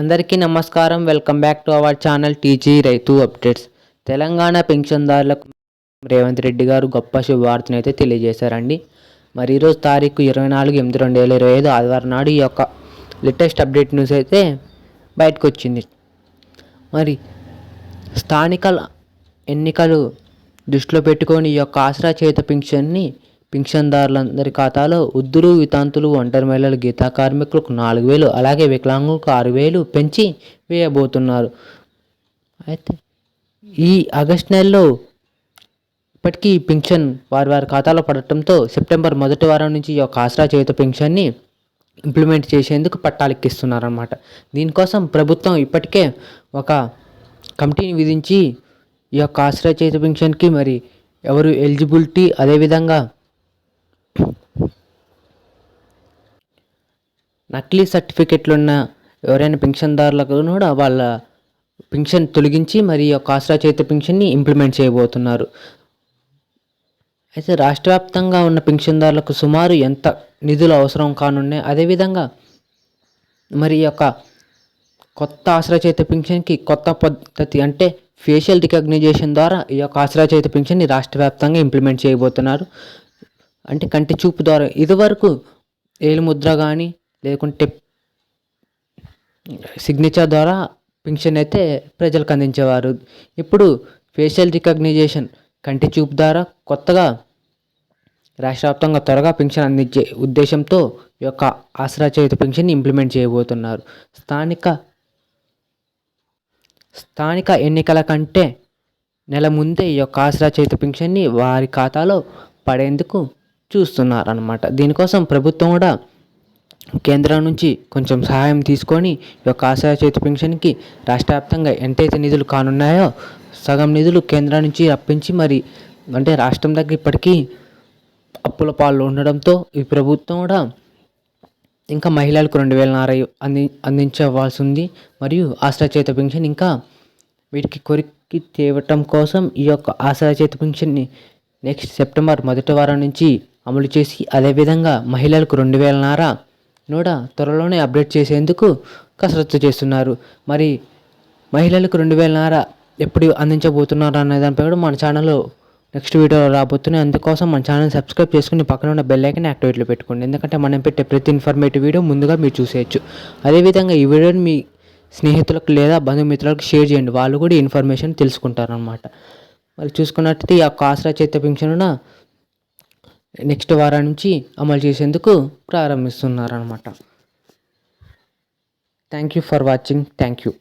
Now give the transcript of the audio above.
అందరికీ నమస్కారం. Welcome back to our channel TG రైతు అప్డేట్స్. తెలంగాణ పెన్షన్దారులకు రేవంత్ రెడ్డి గారు గొప్ప శుభవార్తను అయితే తెలియజేశారండి. మరి ఈరోజు తారీఖు ఇరవై నాలుగు ఎనిమిది రెండు వేల ఇరవై ఐదు ఆదివారం నాడు ఈ యొక్క లేటెస్ట్ అప్డేట్ న్యూస్ అయితే బయటకు వచ్చింది మరి స్థానిక ఎన్నికలు దృష్టిలో పెట్టుకొని ఈ యొక్క ఆసరా చేత పింఛన్ని పింఛన్దారులందరి ఖాతాలో వృద్ధులు వితాంతులు ఒంటరి మహిళలు గీతా కార్మికులకు నాలుగు వేలు అలాగే వికలాంగులకు ఆరు వేలు పెంచి వేయబోతున్నారు. అయితే ఈ ఆగస్ట్ నెలలో ఇప్పటికీ పింఛన్ వారి వారి ఖాతాలో పడటంతో సెప్టెంబర్ మొదటి వారం నుంచి ఈ యొక్క ఆసరా చేత పింఛన్ని ఇంప్లిమెంట్ చేసేందుకు పట్టాలెక్కిస్తున్నారన్నమాట. దీనికోసం ప్రభుత్వం ఇప్పటికే ఒక కమిటీని విధించి ఈ యొక్క ఆశ్రయ చేత పింఛన్కి మరి ఎవరు ఎలిజిబిలిటీ అదేవిధంగా నకిలీ సర్టిఫికెట్లు ఉన్న ఎవరైనా పెన్షన్దారులకు కూడా వాళ్ళ పెన్షన్ తొలగించి మరి యొక్క ఆసరా చేత పింఛన్ని ఇంప్లిమెంట్ చేయబోతున్నారు. అయితే రాష్ట్ర వ్యాప్తంగా ఉన్న పెన్షన్దారులకు సుమారు ఎంత నిధులు అవసరం కానున్నాయి? అదేవిధంగా మరి యొక్క కొత్త ఆసరా చేత పింఛన్కి కొత్త పద్ధతి అంటే ఫేషియల్ రికగ్నైజేషన్ ద్వారా ఈ యొక్క ఆసరా చేత పింఛన్ని రాష్ట్ర వ్యాప్తంగా ఇంప్లిమెంట్ చేయబోతున్నారు. అంటే కంటి చూపు ద్వారా ఇదివరకు ఏలు ముద్ర కానీ లేకుంటే సిగ్నేచర్ ద్వారా పింఛన్ అయితే ప్రజలకు అందించేవారు. ఇప్పుడు ఫేషియల్ రికగ్నైజేషన్ కంటి చూపు ద్వారా కొత్తగా రాష్ట్ర వ్యాప్తంగా త్వరగా పింఛన్ అందించే ఉద్దేశంతో ఈ యొక్క ఆసరా చేతి ఇంప్లిమెంట్ చేయబోతున్నారు. స్థానిక స్థానిక ఎన్నికల కంటే నెల ముందే ఈ యొక్క ఆసరా చేతి పింఛన్ని వారి ఖాతాలో పడేందుకు చూస్తున్నారు అనమాట దీనికోసం ప్రభుత్వం కూడా కేంద్రం నుంచి కొంచెం సహాయం తీసుకొని ఈ యొక్క ఆసరా చేతి పింఛన్కి రాష్ట్ర వ్యాప్తంగా ఎంతైతే నిధులు కానున్నాయో సగం నిధులు కేంద్రం నుంచి అప్పించి మరి అంటే రాష్ట్రం దగ్గర ఇప్పటికీ అప్పుల పాలు ఉండడంతో ఈ ప్రభుత్వం కూడా ఇంకా మహిళలకు రెండు వేల నారై అంది అందించవలసి ఉంది మరియు ఆసరా చేత పింఛన్ ఇంకా వీటికి కొరికి తేవటం కోసం ఈ యొక్క ఆసరా చేత పింఛన్ని నెక్స్ట్ సెప్టెంబర్ మొదటి వారం నుంచి అమలు చేసి అదేవిధంగా మహిళలకు రెండు వేల నార నోడా త్వరలోనే అప్డేట్ చేసేందుకు కసరత్తు చేస్తున్నారు. మరి మహిళలకు రెండు వేల నార ఎప్పుడు అందించబోతున్నారు అనే దానిపై కూడా మన ఛానల్లో నెక్స్ట్ వీడియో రాబోతున్నాయి. అందుకోసం మన ఛానల్ సబ్స్క్రైబ్ చేసుకుని పక్కన ఉన్న బెల్ ఐకన్ యాక్టివేట్లో పెట్టుకోండి. ఎందుకంటే మనం పెట్టే ప్రతి ఇన్ఫర్మేటివ్ వీడియో ముందుగా మీరు చూసేయచ్చు. అదేవిధంగా ఈ వీడియోని మీ స్నేహితులకు లేదా బంధుమిత్రులకు షేర్ చేయండి. వాళ్ళు కూడా ఇన్ఫర్మేషన్ తెలుసుకుంటారనమాట మరి చూసుకున్నట్టయితే ఈ యొక్క ఆసరా చేత పింఛన్ నెక్స్ట్ వారం నుంచి అమలు చేసేందుకు ప్రారంభిస్తున్నారనమాట thank you for watching thank you